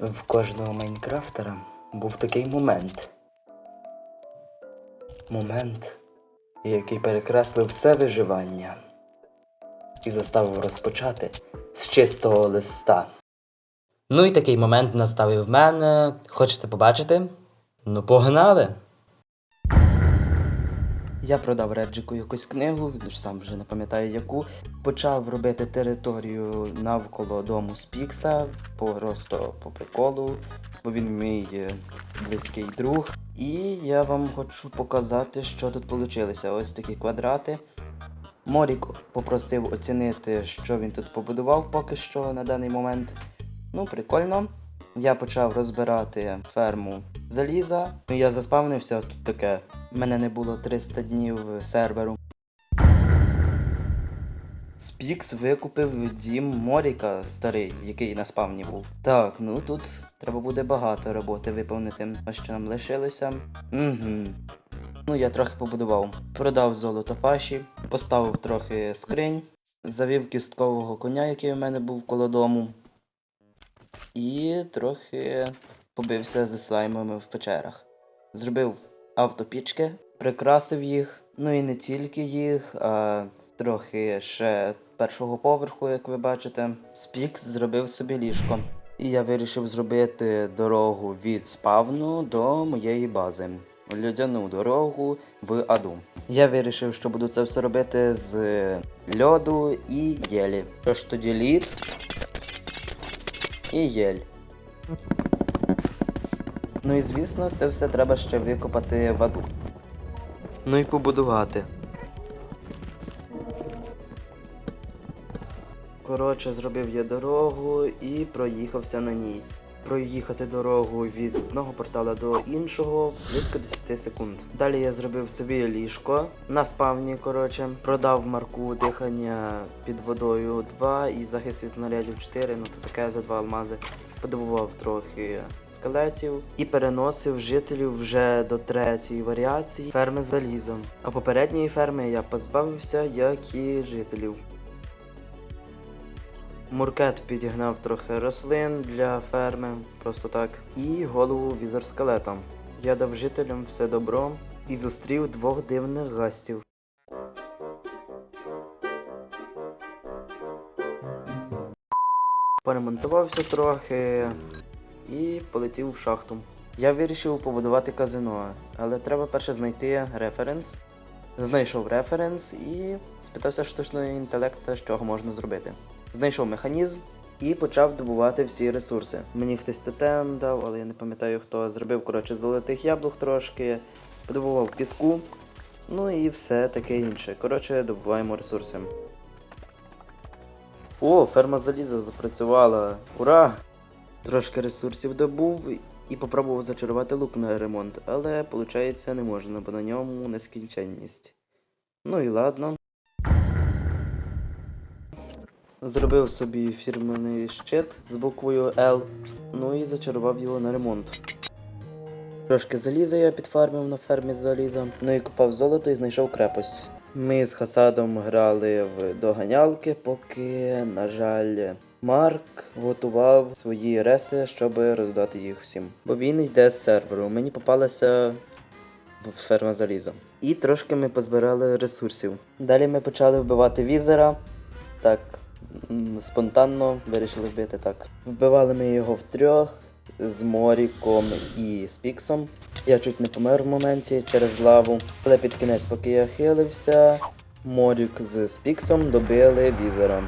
В кожного майнкрафтера був такий момент. Момент, який перекреслив все виживання і заставив розпочати з чистого листа. Ну і такий момент настав і в мене. Хочете побачити? Ну, погнали! Я продав Реджику якусь книгу, сам вже не пам'ятаю яку. Почав робити територію навколо дому Спікса, просто по приколу, бо він мій е, близький друг. І я вам хочу показати, що тут вийшло. Ось такі квадрати. Морік попросив оцінити, що він тут побудував поки що на даний момент. Ну, прикольно. Я почав розбирати ферму заліза. Ну, я заспавнився тут таке. У мене не було 300 днів серверу. Спікс викупив дім Моріка старий, який на спавні був. Так, ну тут треба буде багато роботи виповнити. А що нам лишилося? Угу. Ну, я трохи побудував. Продав золото паші, поставив трохи скринь, завів кісткового коня, який у мене був коло дому. І трохи побився зі слаймами в печерах. Зробив автопічки, прикрасив їх, ну і не тільки їх, а трохи ще першого поверху, як ви бачите. Спікс зробив собі ліжко. І я вирішив зробити дорогу від спавну до моєї бази. Льодяну дорогу в аду. Я вирішив, що буду це все робити з льоду і єлі. Що ж тоді лід і єль. Ну і звісно, це все треба ще викопати в аду. Ну і побудувати. Коротше, зробив я дорогу і проїхався на ній. Проїхати дорогу від одного портала до іншого близько 10 секунд. Далі я зробив собі ліжко на спавні, коротше, продав марку дихання під водою 2 і захист від снарядів 4, ну то таке за 2 алмази. Подобував трохи скелетів і переносив жителів вже до третьої варіації ферми залізом. А попередньої ферми я позбавився, як і жителів. Муркет підігнав трохи рослин для ферми, просто так. І голову візор скелетом. Я дав жителям все добро і зустрів двох дивних гастів. Поремонтувався трохи і полетів в шахту. Я вирішив побудувати казино, але треба перше знайти референс. Знайшов референс і спитався штучного інтелекту, з чого можна зробити. Знайшов механізм і почав добувати всі ресурси. Мені хтось тотем дав, але я не пам'ятаю хто. Зробив, коротше, золотих яблук трошки, подобував піску, ну і все таке інше. Коротше, добуваємо ресурси. О, ферма заліза запрацювала. Ура! Трошки ресурсів добув і попробував зачарувати лук на ремонт, але виходить не можна, бо на ньому нескінченність. Ну і ладно. Зробив собі фірменний щит з буквою L, ну і зачарував його на ремонт. Трошки заліза я підфармив на фермі заліза, ну і купав золото і знайшов крепость. Ми з Хасадом грали в доганялки, поки, на жаль, Марк готував свої реси, щоб роздати їх всім. Бо він йде з серверу. Мені попалася ферма заліза. І трошки ми позбирали ресурсів. Далі ми почали вбивати візера. Так, спонтанно вирішили вбити так. Вбивали ми його втрьох з Моріком і з Піксом. Я чуть не помер в моменті через лаву. Але під кінець, поки я хилився, Морік з Спіксом добили візера.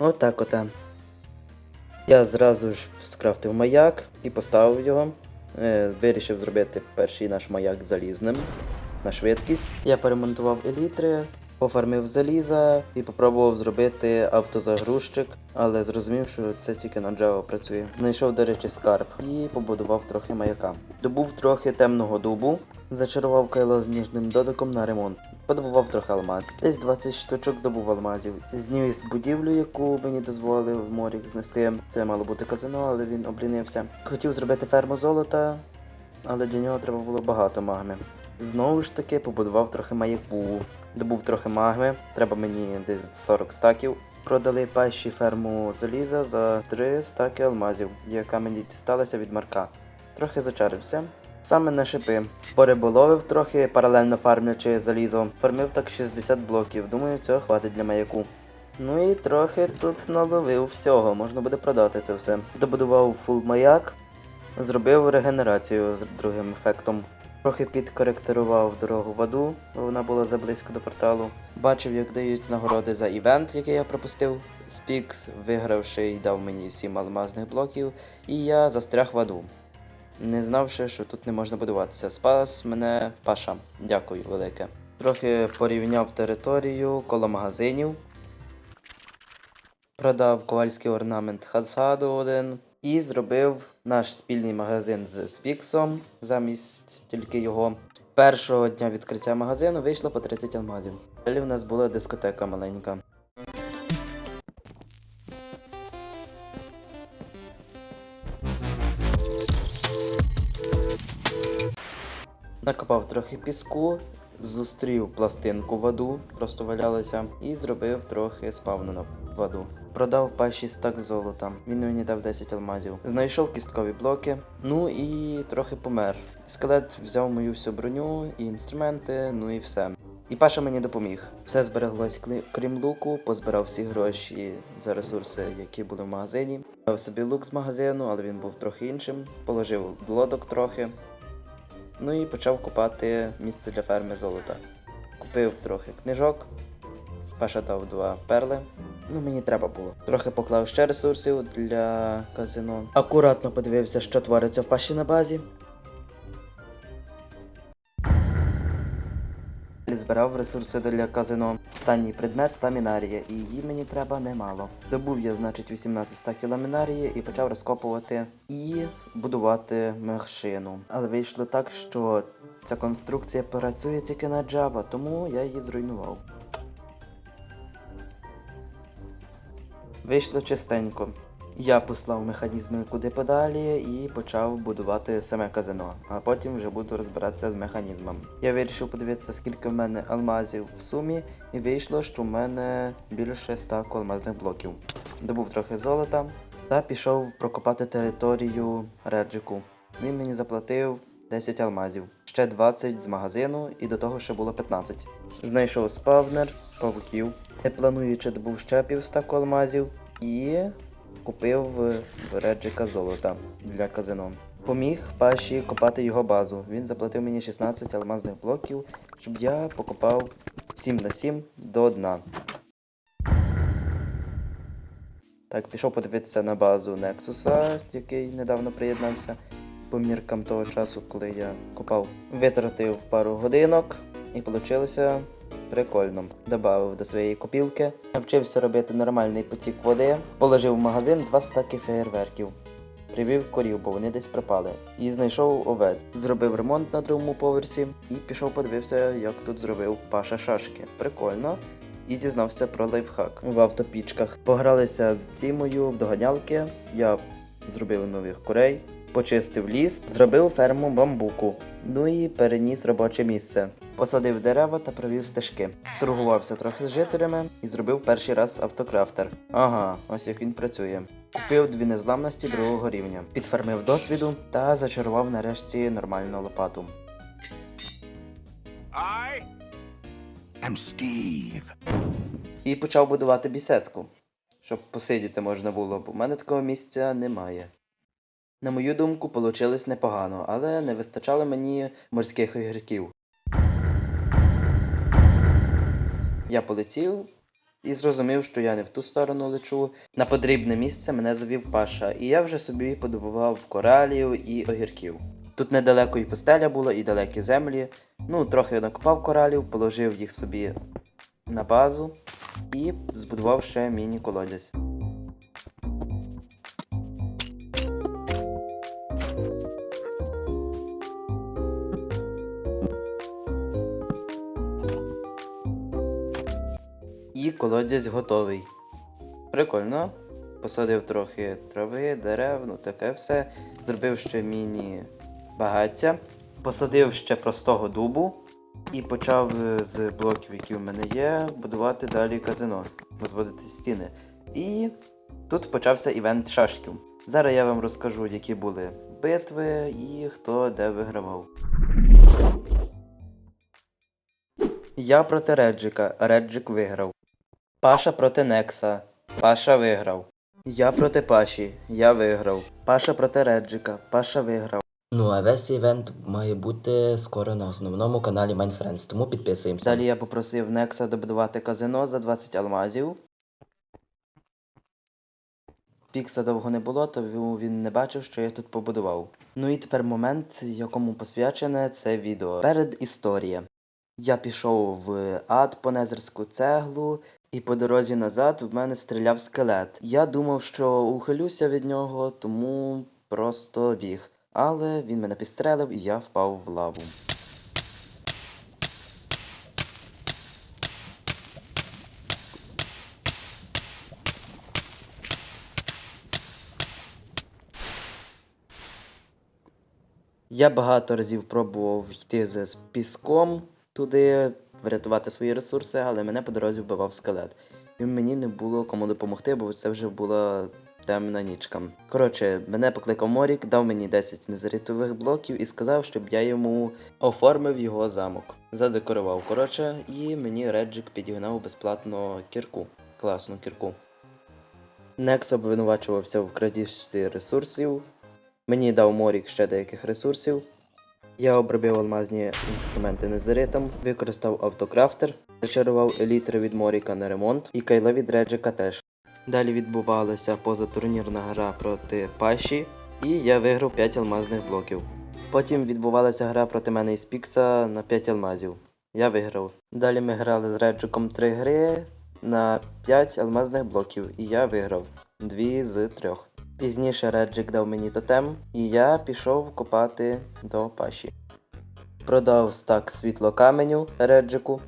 Отак ота. Я зразу ж скрафтив маяк і поставив його. Е, вирішив зробити перший наш маяк залізним на швидкість. Я перемонтував елітри, пофармив заліза і попробував зробити автозагрузчик, але зрозумів, що це тільки на Java працює. Знайшов, до речі, скарб і побудував трохи маяка. Добув трохи темного дубу, зачарував кайло з ніжним додиком на ремонт. Подобував трохи алмазів. Десь 20 штучок добув алмазів. Зніс будівлю, яку мені дозволив Морік знести. Це мало бути казино, але він облінився. Хотів зробити ферму золота, але для нього треба було багато магми. Знову ж таки побудував трохи маяку. Добув трохи магми, треба мені десь 40 стаків. Продали пащі ферму заліза за 3 стаки алмазів, яка мені дісталася від Марка. Трохи зачарився. Саме на шипи. Пориболовив трохи, паралельно фармлячи залізо. Фармив так 60 блоків. Думаю, цього хватить для маяку. Ну і трохи тут наловив всього, можна буде продати це все. Добудував фул маяк, зробив регенерацію з другим ефектом. Трохи підкоректорував дорогу в аду, вона була заблизько до порталу. Бачив, як дають нагороди за івент, який я пропустив. Спікс, вигравший, дав мені 7 алмазних блоків, і я застряг в аду. Не знавши, що тут не можна будуватися. Спас мене Паша. Дякую велике. Трохи порівняв територію коло магазинів. Продав ковальський орнамент Хазаду один і зробив наш спільний магазин з Спіксом замість тільки його. Першого дня відкриття магазину вийшло по 30 алмазів. Далі в нас була дискотека маленька. Накопав трохи піску, зустрів пластинку в аду, просто валялася, і зробив трохи спавну на воду. Продав пащі стак золота. Він мені дав 10 алмазів. Знайшов кісткові блоки, ну і трохи помер. Скелет взяв мою всю броню і інструменти, ну і все. І Паша мені допоміг. Все збереглось крім луку, позбирав всі гроші за ресурси, які були в магазині. Дав собі лук з магазину, але він був трохи іншим. Положив лодок трохи. Ну і почав купати місце для ферми золота. Купив трохи книжок. Паша дав два перли. Ну, мені треба було. Трохи поклав ще ресурсів для казино. Акуратно подивився, що твориться в паші на базі. Збирав ресурси для казино. Останній предмет ламінарія, і її мені треба немало. Добув я, значить, 18 стаків ламінарії і почав розкопувати і будувати машину. Але вийшло так, що ця конструкція працює тільки на Java, тому я її зруйнував. Вийшло чистенько. Я послав механізми куди подалі і почав будувати саме казино, а потім вже буду розбиратися з механізмом. Я вирішив подивитися, скільки в мене алмазів в сумі, і вийшло, що в мене більше 100 алмазних блоків. Добув трохи золота та пішов прокопати територію Реджику. Він мені заплатив 10 алмазів, ще 20 з магазину, і до того ще було 15. Знайшов спавнер, павуків, не плануючи добув ще півстаку алмазів і купив в Реджика золота для казино. Поміг Паші копати його базу. Він заплатив мені 16 алмазних блоків, щоб я покопав 7 на 7 до дна. Так, пішов подивитися на базу Нексуса, який недавно приєднався по міркам того часу, коли я копав. Витратив пару годинок і вийшло прикольно. Добавив до своєї копілки, навчився робити нормальний потік води, положив в магазин два стаки феєрверків. Привів корів, бо вони десь пропали. І знайшов овець. Зробив ремонт на другому поверсі і пішов подивився, як тут зробив Паша шашки. Прикольно. І дізнався про лайфхак в автопічках. Погралися з Тімою в доганялки. Я зробив нових курей, почистив ліс, зробив ферму бамбуку. Ну і переніс робоче місце. Посадив дерева та провів стежки. Торгувався трохи з жителями і зробив перший раз автокрафтер. Ага, ось як він працює. Купив дві незламності другого рівня, підфармив досвіду та зачарував нарешті нормальну лопату. I am Steve. І почав будувати бісетку, щоб посидіти можна було, бо в мене такого місця немає. На мою думку, получилось непогано, але не вистачало мені морських огірків. Я полетів і зрозумів, що я не в ту сторону лечу. На потрібне місце мене завів Паша, і я вже собі подобував коралів і огірків. Тут недалеко і пустеля була, і далекі землі. Ну, трохи накопав коралів, положив їх собі на базу і збудував ще міні-колодязь. Колодязь готовий. Прикольно. Посадив трохи трави, дерев, ну таке все. Зробив ще міні-багаття. Посадив ще простого дубу і почав з блоків, які в мене є, будувати далі казино, розводити стіни. І тут почався івент шашків. Зараз я вам розкажу, які були битви і хто де вигравав. Я проти Реджика, Реджик виграв. Паша проти Некса. Паша виграв. Я проти Паші. Я виграв. Паша проти Реджика. Паша виграв. Ну, а весь івент має бути скоро на основному каналі MindFriends, тому підписуємося. Далі я попросив Некса добудувати казино за 20 алмазів. Пікса довго не було, тому він не бачив, що я тут побудував. Ну і тепер момент, якому посвячене це відео. Перед історія. Я пішов в ад по незерську цеглу, і по дорозі назад в мене стріляв скелет. Я думав, що ухилюся від нього, тому просто біг. Але він мене підстрелив і я впав в лаву. Я багато разів пробував йти з піском туди, врятувати свої ресурси, але мене по дорозі вбивав скелет. І мені не було кому допомогти, бо це вже була темна нічка. Коротше, мене покликав Морік, дав мені 10 незарітових блоків і сказав, щоб я йому оформив його замок. Задекорував, коротше, і мені Реджик підігнав безплатно кірку. Класну кірку. Некс обвинувачувався в крадіжці ресурсів, Мені дав Морік ще деяких ресурсів. Я обробив алмазні інструменти незаритом, використав автокрафтер, зачарував елітри від Моріка на ремонт і кайла від Реджика теж. Далі відбувалася позатурнірна гра проти Паші, і я виграв 5 алмазних блоків. Потім відбувалася гра проти мене із Пікса на 5 алмазів. Я виграв. Далі ми грали з Реджиком 3 гри на 5 алмазних блоків, і я виграв 2 з 3. Пізніше Реджик дав мені тотем, і я пішов копати до паші. Продав стак світлокаменю Реджику.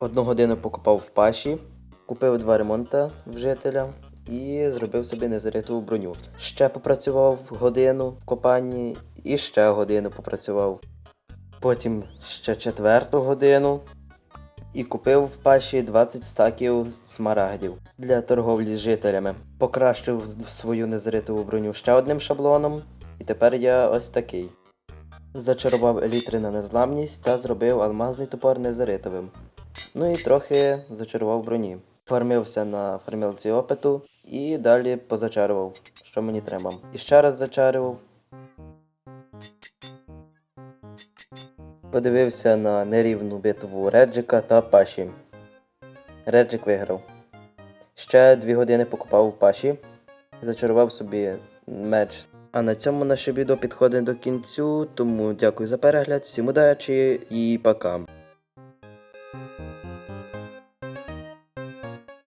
Одну годину покопав в паші, купив два ремонта в жителя і зробив собі незариту броню. Ще попрацював годину в копанні і ще годину попрацював. Потім ще четверту годину і купив в паші 20 стаків смарагдів для торговлі з жителями. Покращив свою незаритову броню ще одним шаблоном, і тепер я ось такий. Зачарував елітри на незламність та зробив алмазний топор незаритовим. Ну і трохи зачарував броні. Фармився на фармілці опиту і далі позачарував, що мені треба. І ще раз зачарував. Подивився на нерівну битву Реджика та Паші. Реджик виграв. Ще дві години покупав в Паші, зачарував собі меч. А на цьому наше відео підходить до кінцю, тому дякую за перегляд, всім удачі і пока.